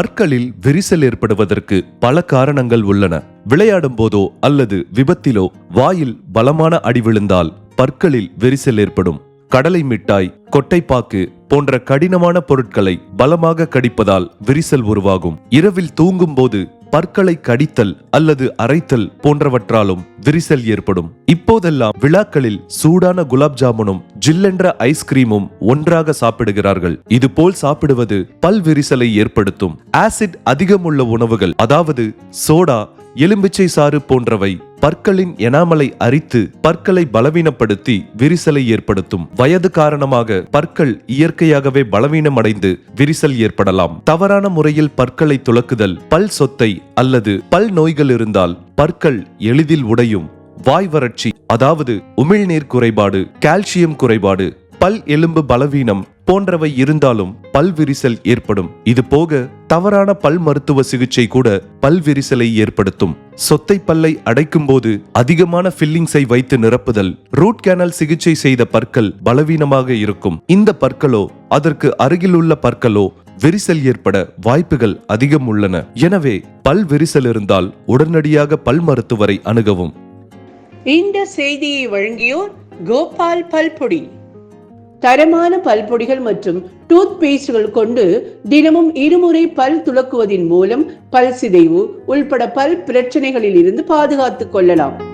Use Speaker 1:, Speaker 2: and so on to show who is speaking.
Speaker 1: பற்களில் விரிசல் ஏற்படுவதற்கு பல காரணங்கள் உள்ளன. விளையாடும் போதோ அல்லது விபத்திலோ வாயில் பலமான அடி விழுந்தால் பற்களில் விரிசல் ஏற்படும். கடலை மிட்டாய் கொட்டைப்பாக்கு போன்ற கடினமான பொருட்களை பலமாக கடிப்பதால் விரிசல் உருவாகும். இரவில் தூங்கும் போது பற்களை கடித்தல் அல்லது அரைத்தல் போன்றவற்றாலும் விரிசல் ஏற்படும். இப்போதெல்லாம் விழாக்களில் சூடான குலாப் ஜாமுனும் ஜில்லென்ற ஐஸ்கிரீமும் ஒன்றாக சாப்பிடுகிறார்கள். இது போல் சாப்பிடுவது பல் விரிசலை ஏற்படுத்தும். ஆசிட் அதிகமுள்ள உணவுகள் அதாவது சோடா எலும்பிச்சை சாறு போன்றவை பற்களின் எனாமலை அரித்து பற்களை பலவீனப்படுத்தி விரிசலை ஏற்படுத்தும். வயது காரணமாக பற்கள் இயற்கையாகவே பலவீனமடைந்து விரிசல் ஏற்படலாம். தவறான முறையில் பற்களை துலக்குதல் பல் சொத்தை அல்லது பல் நோய்கள் இருந்தால் பற்கள் எளிதில் உடையும். வாய் வறட்சி அதாவது உமிழ்நீர் குறைபாடு கால்சியம் குறைபாடு பல் எலும்பு பலவீனம் போன்றவை இருந்தாலும் பல் விரிசல் ஏற்படும். இது போக தவறான பல் மருத்துவ சிகிச்சை கூட பல் விரிசலை ஏற்படுத்தும். சொத்தை பல்லை அடைக்கும் போது அதிகமான ஃபில்லிங்ஸை வைத்து நிரப்புதல். ரூட் கேனல் சிகிச்சை செய்த பற்கள் பலவீனமாக இருக்கும். இந்த பற்களோ அதற்கு அருகிலுள்ள பற்களோ விரிசல் ஏற்பட வாய்ப்புகள் அதிகம் உள்ளன. எனவே பல் விரிசல் இருந்தால் உடனடியாக பல் மருத்துவரை அணுகவும்.
Speaker 2: இந்த செய்தியை வழங்கியோர் கோபால் பல்பொடி. தரமான பல்பொடிகள் மற்றும் டூத் பேஸ்ட்கள் கொண்டு தினமும் இருமுறை பல் துளக்குவதன் மூலம் பல் சிதைவு உள்பட பல் பிரச்சனைகளில் இருந்து பாதுகாத்துக் கொள்ளலாம்.